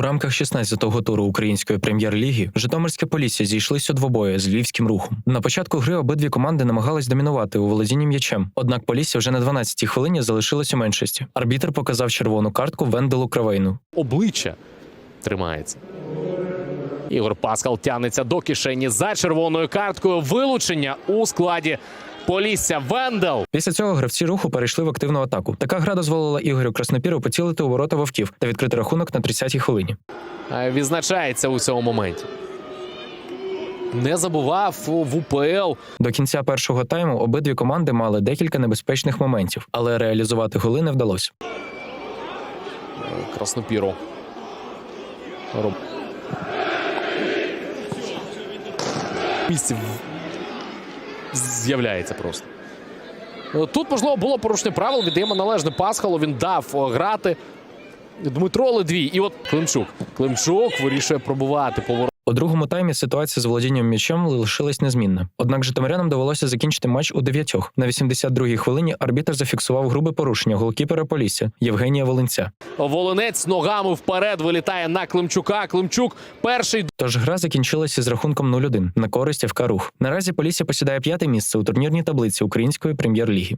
У рамках 16-го туру української прем'єр-ліги Житомирське Полісся зійшлися у двобої з львівським рухом. На початку гри обидві команди намагались домінувати у володінні м'ячем. Однак Полісся вже на 12-й хвилині залишилось у меншості. Арбітр показав червону картку Венделу Кравейну. обличчя тримається. Ігор Пасхал тягнеться до кишені за червоною карткою. Вилучення у складі Полісся Вендел. Після цього гравці руху перейшли в активну атаку. Така гра дозволила Ігорю Краснопіру поцілити у ворота вовків та відкрити рахунок на 30-й хвилині. е, Відзначається у цьому моменті. Не забував в УПЛ. До кінця першого тайму обидві команди мали декілька небезпечних моментів, але реалізувати голи не вдалося. Краснопіру. Роб... В- з'являється просто. Е, Тут, можливо, було порушення правил. Віддаємо належне Пасхалу. Він дав грати. Дмитро Ледвій. І от Климчук. Климчук вирішує пробувати поворот. У другому таймі ситуація з володінням м'ячем лишилась незмінна. Однак житомирянам довелося закінчити матч у дев'ятьох. На 82-й хвилині арбітр зафіксував грубе порушення голкіпера Полісся Євгенія Волинця. Волинець ногами вперед вилітає на Климчука. Климчук перший Тож гра закінчилася з рахунком 0-1 на користь ФК Рух. Наразі Полісся посідає п'яте місце у турнірній таблиці української прем'єр-ліги.